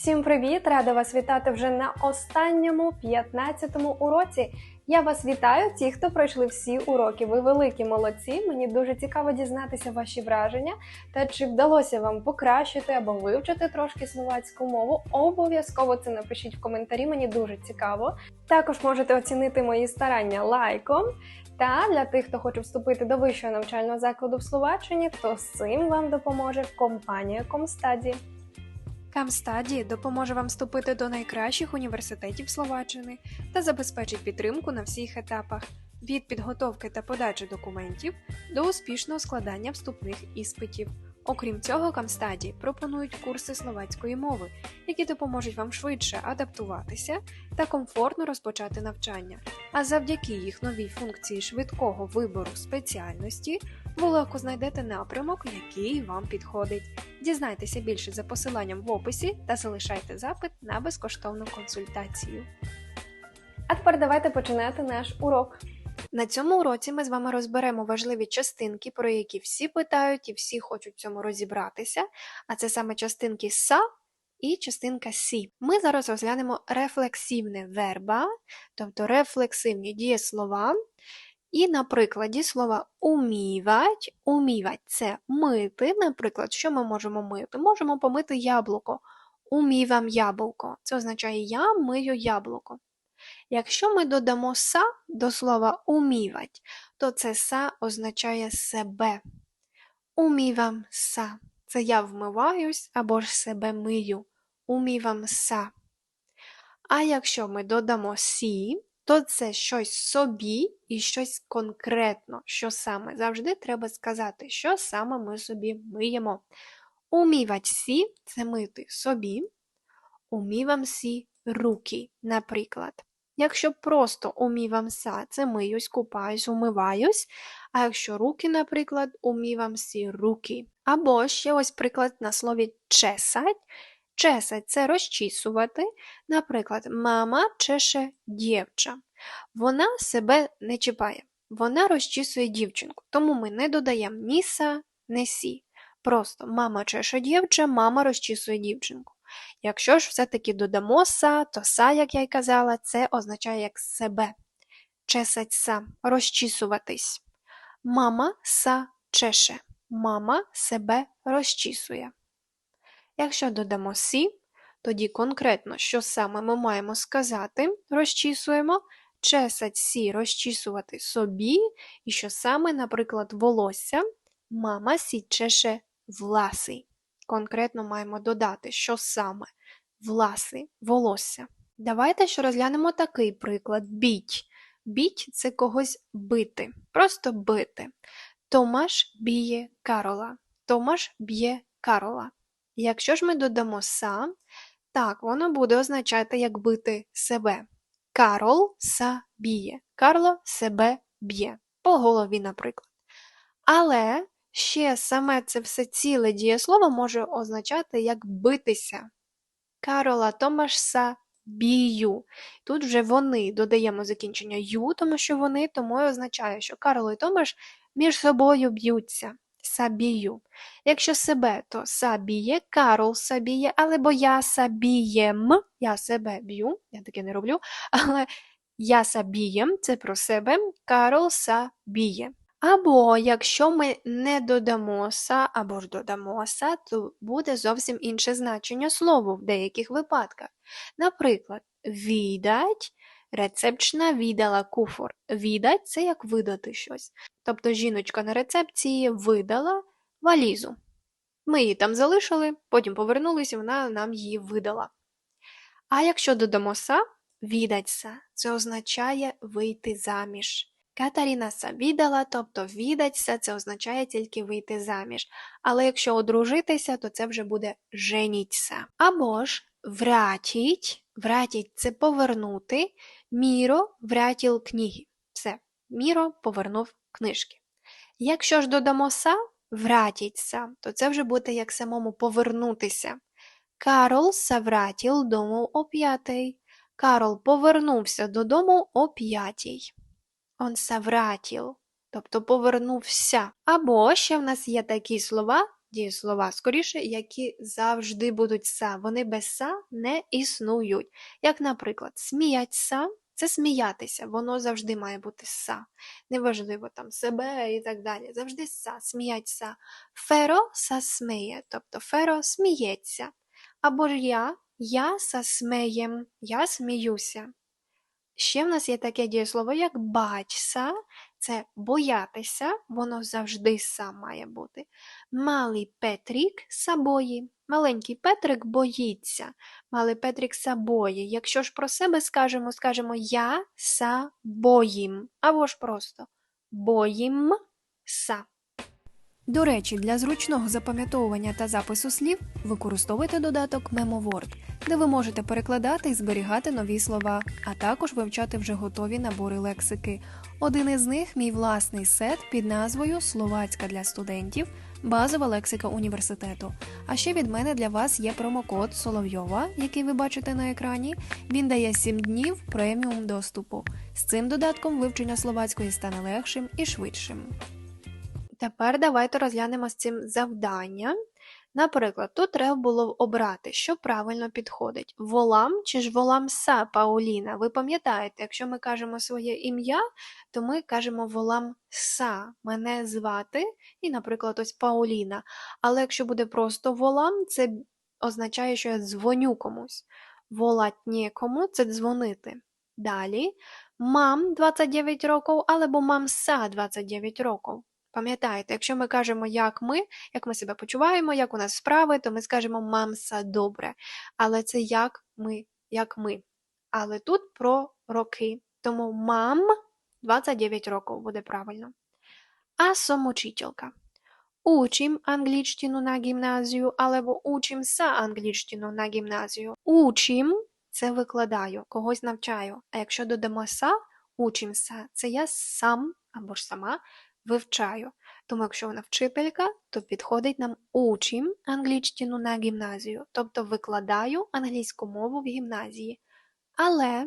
Всім привіт! Рада вас вітати вже на останньому 15-му уроці. Я вас вітаю, ті, хто пройшли всі уроки. Ви великі молодці. Мені дуже цікаво дізнатися ваші враження та чи вдалося вам покращити або вивчити трошки словацьку мову. Обов'язково це напишіть в коментарі, мені дуже цікаво. Також можете оцінити мої старання лайком. Та для тих, хто хоче вступити до вищого навчального закладу в Словаччині, то з цим вам допоможе компанія Комстаді. Камстаді допоможе вам вступити до найкращих університетів Словаччини та забезпечить підтримку на всіх етапах від підготовки та подачі документів до успішного складання вступних іспитів. Окрім цього, Камстаді пропонують курси словацької мови, які допоможуть вам швидше адаптуватися та комфортно розпочати навчання. А завдяки їх новій функції швидкого вибору спеціальності ви знайдете напрямок, який вам підходить. Дізнайтеся більше за посиланням в описі та залишайте запит на безкоштовну консультацію. А тепер давайте починати наш урок. На цьому уроці ми з вами розберемо важливі частинки, про які всі питають і всі хочуть в цьому розібратися. А це саме частинки са і частинка сі. Ми зараз розглянемо рефлексивне верба, тобто рефлексивні дієслова. І на прикладі слова умівать. Умівать це мити. Наприклад, що ми можемо мити? Можемо помити яблуко. Умівам яблуко. Це означає я мию яблуко. Якщо ми додамо са до слова умівать, то це са означає себе. Умівам са. Це я вмиваюсь або ж себе мию. Умівам са. А якщо ми додамо сі, то це щось собі і щось конкретно, що саме. Завжди треба сказати, що саме ми собі миємо. Умівать сі це мити собі. Умівам сі руки, наприклад. Якщо просто умівамся, це миюсь, купаюсь, умиваюсь. А якщо руки, наприклад, умівамсі руки. Або ще ось приклад на слові чесать. Чесать це розчісувати. Наприклад, мама чеше дівча. Вона себе не чіпає. Вона розчісує дівчинку. Тому ми не додаємо ні са, ні сі. Просто мама чеше дівча, мама розчісує дівчинку. Якщо ж все-таки додамо са, то са, як я й казала, це означає як себе. Чесать са, розчісуватись. Мама са чеше. Мама себе розчісує. Якщо додамо сі, тоді конкретно, що саме ми маємо сказати, розчісуємо, чесать сі розчісувати собі, і що саме, наприклад, волосся, мама сі чеше власи конкретно маємо додати, що саме власи, волосся. Давайте ще розглянемо такий приклад: біть. Біть це когось бити, просто бити. Томаш б'є Карола. Томаш б'є Карола. Якщо ж ми додамо са, так, воно буде означати, як бити себе. Карол са б'є. Карло себе б'є. По голові, наприклад. Але Ще саме це все ціле дієслово може означати як битися. Карола Томашса бію. Тут вже вони додаємо закінчення ю, тому що вони тому і означає, що Карло і Томаш між собою б'ються. Сабію. Якщо себе, то сабіє, Карол сабіє, або я сабієм, я себе б'ю, я таке не роблю, але я сабієм це про себе, Карол сабіє. Або якщо ми не додамо са або ж додамо са, то буде зовсім інше значення слову в деяких випадках. Наприклад, відать, рецепчна віддала куфор. Відать це як видати щось. Тобто жіночка на рецепції видала валізу. Ми її там залишили, потім повернулися, вона нам її видала. А якщо додамо са, відаться, це означає вийти заміж. Катаріна віддала, тобто віддаться, це означає тільки вийти заміж. Але якщо одружитися, то це вже буде женіться. Або ж врятіть, врятіть це повернути, Міро врятіл книги. Все, Міро повернув книжки. Якщо ж додамо са, врятіться, то це вже буде як самому повернутися. Карол врятіл дому о п'ятій. Карол повернувся додому о п'ятій. Он вратіл, тобто повернувся. Або ще в нас є такі слова дієслова, скоріше, які завжди будуть са. Вони без са не існують. Як, наприклад, сміяться це сміятися, воно завжди має бути са. Неважливо там себе і так далі. Завжди са, сміяться. Феро са сміє, тобто феро сміється. Або ж я, я са смеєм, я сміюся. Ще в нас є таке дієслово, як бачся, це боятися, воно завжди сам має бути. Малий Петрік сабої. Маленький Петрик боїться. Малий Петрик сабої. Якщо ж про себе скажемо, скажемо я сабоїм. Або ж просто боїм са. До речі, для зручного запам'ятовування та запису слів використовуйте додаток MemoWord, де ви можете перекладати і зберігати нові слова, а також вивчати вже готові набори лексики. Один із них мій власний сет під назвою Словацька для студентів. Базова лексика університету. А ще від мене для вас є промокод Соловйова, який ви бачите на екрані. Він дає 7 днів преміум доступу. З цим додатком вивчення словацької стане легшим і швидшим. Тепер давайте розглянемо з цим завдання. Наприклад, тут треба було обрати, що правильно підходить: волам чи ж воламса Пауліна. Ви пам'ятаєте, якщо ми кажемо своє ім'я, то ми кажемо воламса, мене звати, і, наприклад, ось Пауліна. Але якщо буде просто волам, це означає, що я дзвоню комусь. Волать нікому це дзвонити. Далі мам 29 років, або мамса 29 років. Пам'ятаєте, якщо ми кажемо, як ми, як ми себе почуваємо, як у нас справи, то ми скажемо мамса добре. Але це як ми, як ми. Але тут про роки. Тому мам 29 років буде правильно. А самочителька. Учим англійщину на гімназію, або учимся англійщину на гімназію. Учим це викладаю, когось навчаю. А якщо додамо са, учимся, це я сам або ж сама вивчаю. Тому, якщо вона вчителька, то підходить нам учим англійщину на гімназію, тобто викладаю англійську мову в гімназії. Але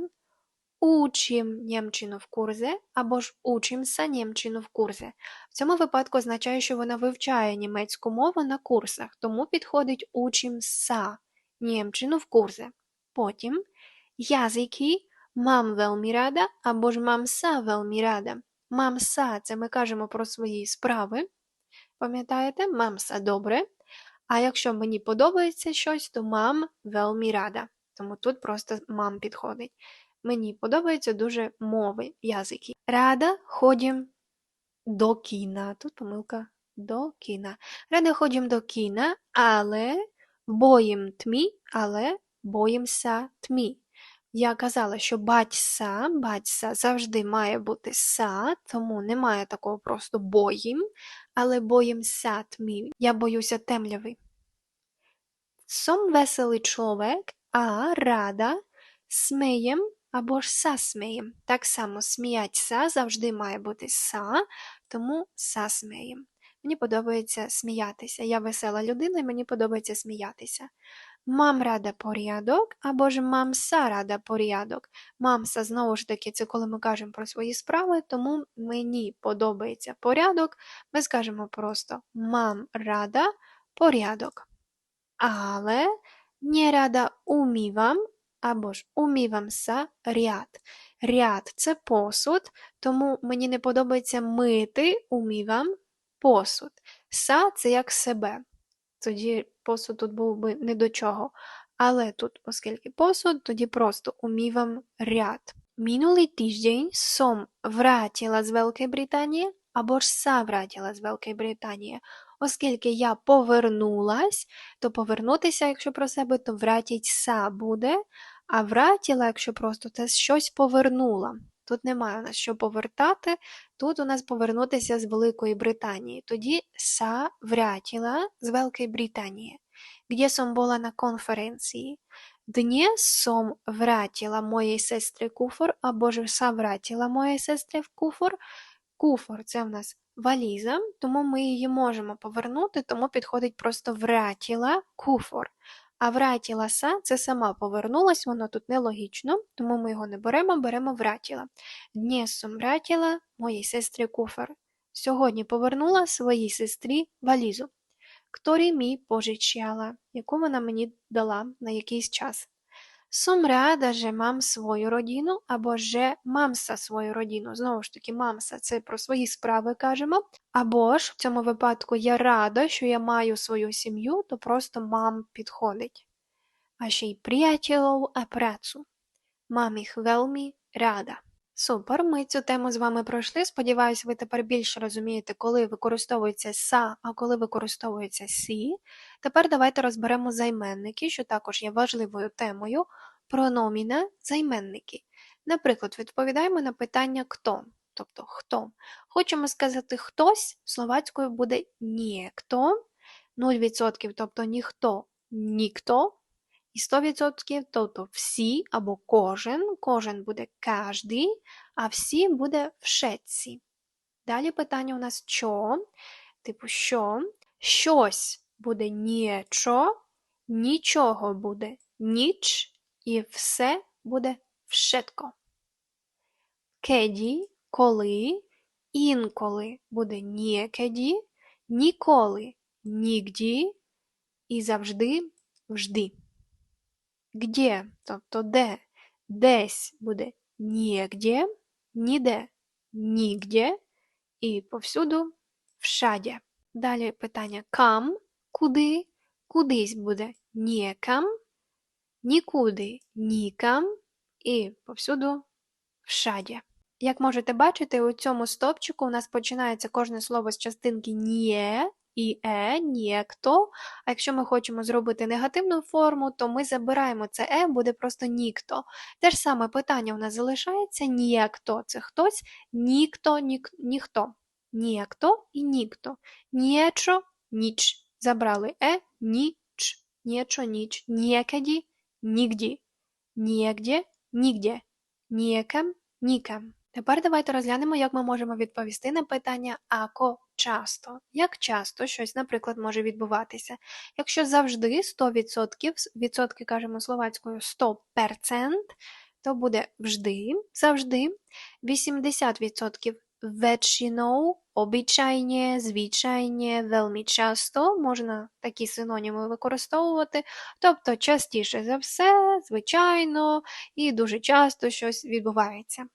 учим німчину в курсі або ж учимся німчину в курсі. В цьому випадку означає, що вона вивчає німецьку мову на курсах, тому підходить учимся німчину в курсі. Потім язики мам велмі рада або ж мамса велмі рада. Мамса це ми кажемо про свої справи. Пам'ятаєте, мамса добре. А якщо мені подобається щось, то мам велмі рада. Тому тут просто мам підходить. Мені подобаються дуже мови, язики. Рада ходім до кіна. Тут помилка до кіна. Рада ходім до кіна, але боїм тмі, але боїмся тмі. Я казала, що батьса, батьса завжди має бути са, тому немає такого просто боїм, але боїмся тмі. Я боюся темряви. Сом веселий чоловік, а рада смієм або ж са смієм. Так само сміяться завжди має бути са, тому са смієм. Мені подобається сміятися. Я весела людина і мені подобається сміятися. Мам рада порядок, або ж мамса рада порядок. Мамса, знову ж таки, це коли ми кажемо про свої справи, тому мені подобається порядок. Ми скажемо просто мам рада порядок. Але не рада умівам, або ж умівамся ряд. Ряд це посуд, тому мені не подобається мити умівам посуд. Са це як себе. Тоді посуд тут був би не до чого. Але тут, оскільки посуд, тоді просто умівам ряд. Минулий тиждень сом вратила з Великої Британії або ж са вратила з Великої Британії. Оскільки я повернулась, то повернутися, якщо про себе, то вратіть са буде, а вратіла, якщо просто це щось повернула. Тут немає у нас що повертати, тут у нас повернутися з Великої Британії. Тоді са врятіла з Великої Британії. Где сом була на конференції. Днє сом вратіла моєї сестри куфор, або ж са вратіла моєї сестри в куфор. Куфор це в нас валіза, тому ми її можемо повернути, тому підходить просто вратіла куфор. А вратіла са це сама повернулась, воно тут нелогічно, тому ми його не беремо, беремо вратіла. Днєсом вратіла моїй сестрі куфер. Сьогодні повернула своїй сестрі валізу. кторі мій пожичала, яку вона мені дала на якийсь час. Сум рада, že mám свою родину, або že мамса свою родину. Знову ж таки, мамса це про свої справи кажемо. Або ж в цьому випадку я рада, що я маю свою сім'ю, то просто мам підходить. А ще й приятелів а працю. Мам їх вельми рада. Супер, ми цю тему з вами пройшли. Сподіваюсь, ви тепер більше розумієте, коли використовується са, а коли використовується сі. Тепер давайте розберемо займенники, що також є важливою темою. Прономіна займенники. Наприклад, відповідаємо на питання хто, тобто хто. Хочемо сказати хтось, словацькою буде ніхто, 0%, тобто ніхто, ніхто. І 100%, тобто всі або кожен, кожен буде кожний, а всі буде вшетці. Далі питання у нас що, типу що, щось буде нічо, нічого буде ніч, і все буде вшетко. Кеді, коли, інколи буде нікеді, ніколи, нігді і завжди вжди. Где, тобто де, десь буде нігде, ніде, нігде і повсюду всяде. Далі питання кам, куди, кудись буде нікам, нікуди, нікам і повсюду всяде. Як можете бачити, у цьому стопчику у нас починається кожне слово з частинки «нє» і «е», «нєкто», а якщо ми хочемо зробити негативну форму, то ми забираємо це «е», буде просто «нікто». Те ж саме питання у нас залишається «нєкто» – це хтось, «нікто» нік, – ніхто. «Нєкто» і «нікто». «Нєчо» – ніч. Забрали «е», «ніч», «нєчо» – ніч. «Нєкеді» – нігді. «Нєгде» – нігде. «Нєкем» – нікем. Тепер давайте розглянемо, як ми можемо відповісти на питання «ако часто». Як часто щось, наприклад, може відбуватися? Якщо завжди 100%, відсотки кажемо словацькою 100%, то буде вжди, завжди, 80% вечиnou, обичайне, звичайне, вельми часто, можна такі синоніми використовувати, тобто частіше за все, звичайно, і дуже часто щось відбувається.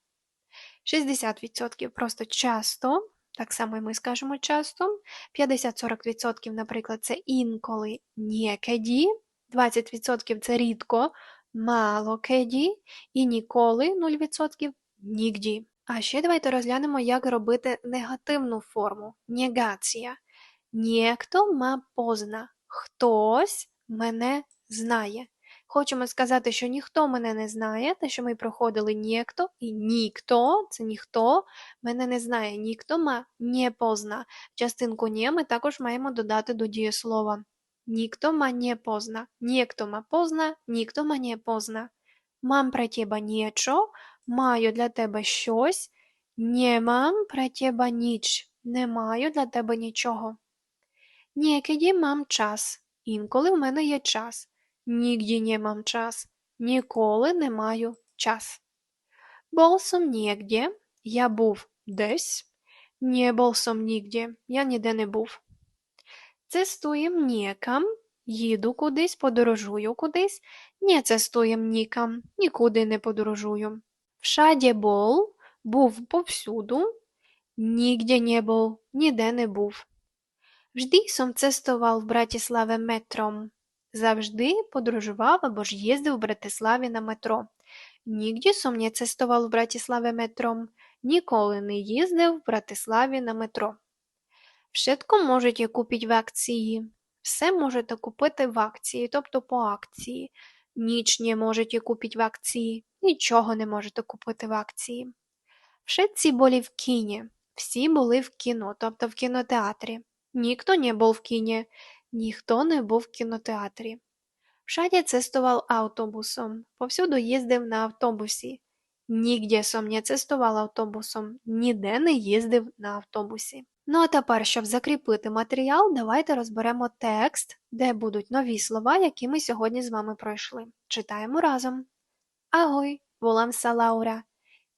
60% просто часто, так само і ми скажемо часто. 50-40%, наприклад, це інколи нікеді, 20% це рідко, мало кеді, і ніколи 0% нігді. А ще давайте розглянемо, як робити негативну форму негація. Ніхто ма позна. Хтось мене знає. Хочемо сказати, що ніхто мене не знає, те, що ми проходили ніхто і ніхто, це ніхто мене не знає. Ніхто ма не позна. Частинку «не» ми також маємо додати до дієслова. Ніхто ма не позна. Ніхто ма позна, ніхто ма не позна. Мам про тебе нічо, маю для тебе щось, не мам про тебе ніч, не маю для тебе нічого. Нікеді мам час, інколи в мене є час. Нігді не мам час, ніколи не маю час. Був сом нігде, я був десь, не був сом нігде, я ніде не був. Цестуєм нікам, їду кудись, подорожую кудись, не цестуєм нікам, нікуди не подорожую. Всяде був, був повсюду, нігде не був, ніде не був. Вжди сом цестував в Братіславе метром. Завжди подорожував або ж їздив в Братиславі на метро. Нігді сум не цестував в Братиславі метром, ніколи не їздив в Братиславі на метро. Všetko можете купити в акції. Все можете купити в акції, тобто по акції. Ніч не можете купити в акції, нічого не можете купити в акції. Všetci були в кіні. Всі були в кіно, тобто в кінотеатрі. Ніхто не був в кіні. Ніхто не був в кінотеатрі. Všade cestoval автобусом, повсюду їздив на автобусі. Нігде сом не цестував автобусом, ніде не їздив на автобусі. Ну а тепер, щоб закріпити матеріал, давайте розберемо текст, де будуть нові слова, які ми сьогодні з вами пройшли. Читаємо разом. Агой, волам са Лаура.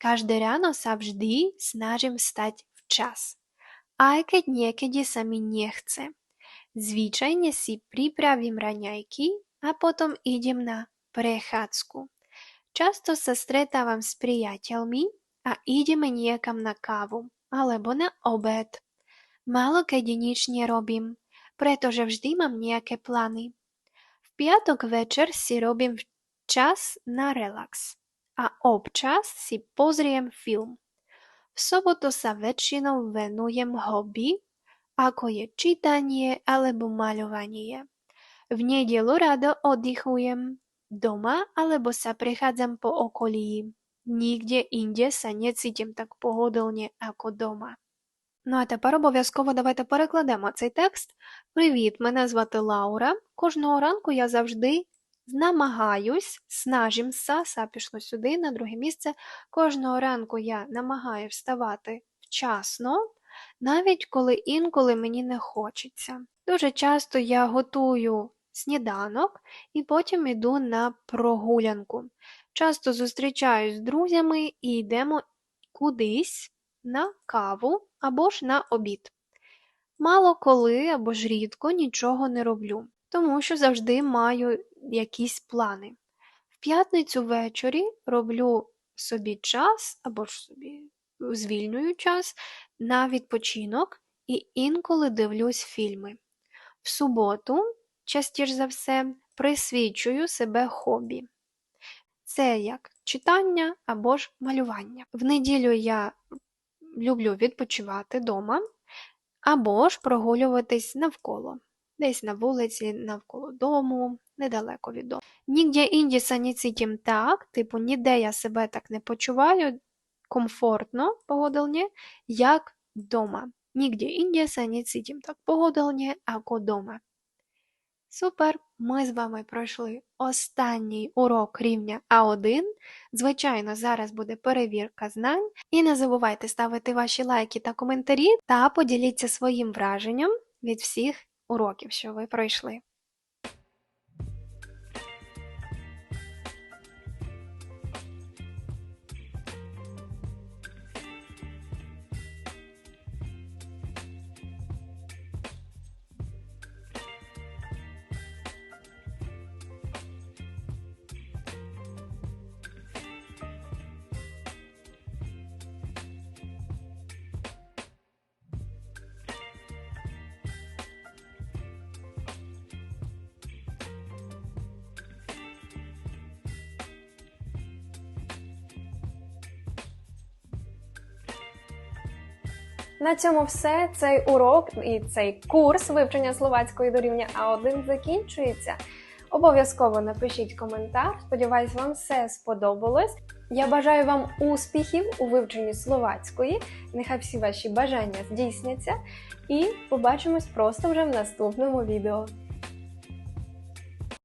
Каждé ráno sa vždy snažím stať včas. Aj keď niekedy Zvyčajne si pripravím raňajky a potom idem na prechádzku. Často sa stretávam s priateľmi a ideme niekam na kávu alebo na obed. Málo keď nič nerobím, pretože vždy mám nejaké plány. V piatok večer si robím čas na relax a občas si pozriem film. V sobotu sa väčšinou venujem hobby ako je čítanie alebo maľovanie. V nedelu rado oddychujem doma alebo sa prechádzam po okolí. Nikde inde sa necítim так pohodlne ako дома. Ну а тепер обов'язково давайте перекладемо цей текст. Привіт, мене звати Лаура. Кожного ранку я завжди намагаюсь, снажимся, са пішло сюди на друге місце. Кожного ранку я намагаюсь вставати вчасно, навіть коли інколи мені не хочеться. Дуже часто я готую сніданок і потім йду на прогулянку. Часто зустрічаюсь з друзями і йдемо кудись на каву або ж на обід. Мало коли або ж рідко нічого не роблю, тому що завжди маю якісь плани. В п'ятницю ввечері роблю собі час або ж собі звільнюю час на відпочинок і інколи дивлюсь фільми. В суботу, частіше за все, присвічую себе хобі. Це як читання або ж малювання. В неділю я люблю відпочивати вдома або ж прогулюватись навколо, десь на вулиці, навколо дому, недалеко від дому. Нігде інді саніцитім так, типу, ніде я себе так не почуваю комфортно, погодилні, як вдома. Нігде інді саніцитім так погодилні, як дома. Супер! Ми з вами пройшли останній урок рівня А1. Звичайно, зараз буде перевірка знань. І не забувайте ставити ваші лайки та коментарі та поділіться своїм враженням від всіх уроків, що ви пройшли. На цьому все. Цей урок і цей курс вивчення словацької до рівня А1 закінчується. Обов'язково напишіть коментар. Сподіваюсь, вам все сподобалось. Я бажаю вам успіхів у вивченні словацької. Нехай всі ваші бажання здійсняться. І побачимось просто вже в наступному відео.